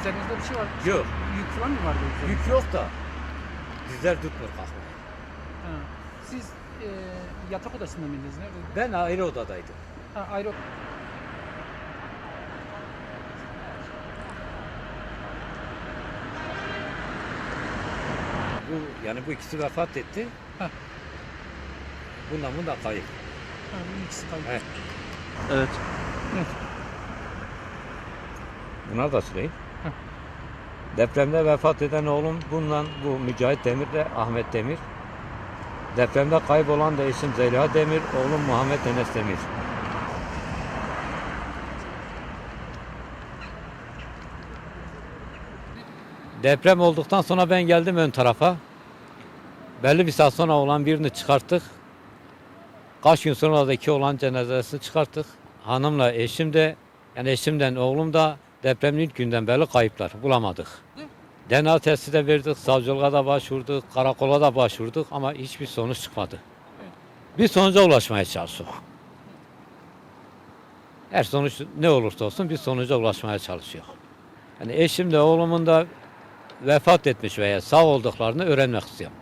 Üzerinizde bir şey var. Yok, Yük falan mı vardı üzerinizde? yük yok da bizler tutmuyor kalkmaya. Ha. Siz e, yatak odasında mıydınız? Nerede? Ben ayrı odadaydım. Ha, ayrı Bu yani bu ikisi vefat etti. Heh. Bundan bu da kayıp. ha, bu ikisi kaldı. Evet. Evet. Bunlar da söyleyeyim. Heh. Depremde vefat eden oğlum bundan bu Mücahit Demir de Ahmet Demir. Depremde kaybolan da eşim Zeliha Demir, oğlum Muhammed Enes Demir. Deprem olduktan sonra ben geldim ön tarafa. Belli bir saat sonra olan birini çıkarttık. Kaç gün sonra da iki olan cenazesini çıkarttık. Hanımla eşim de yani eşimden oğlum da depremin ilk günden beri kayıplar. Bulamadık. DNA testi de verdik, savcılığa da başvurduk, karakola da başvurduk ama hiçbir sonuç çıkmadı. Bir sonuca ulaşmaya çalıştık. Her sonuç ne olursa olsun bir sonuca ulaşmaya çalışıyor. Yani eşim de oğlumun da vefat etmiş veya sağ olduklarını öğrenmek istiyorum.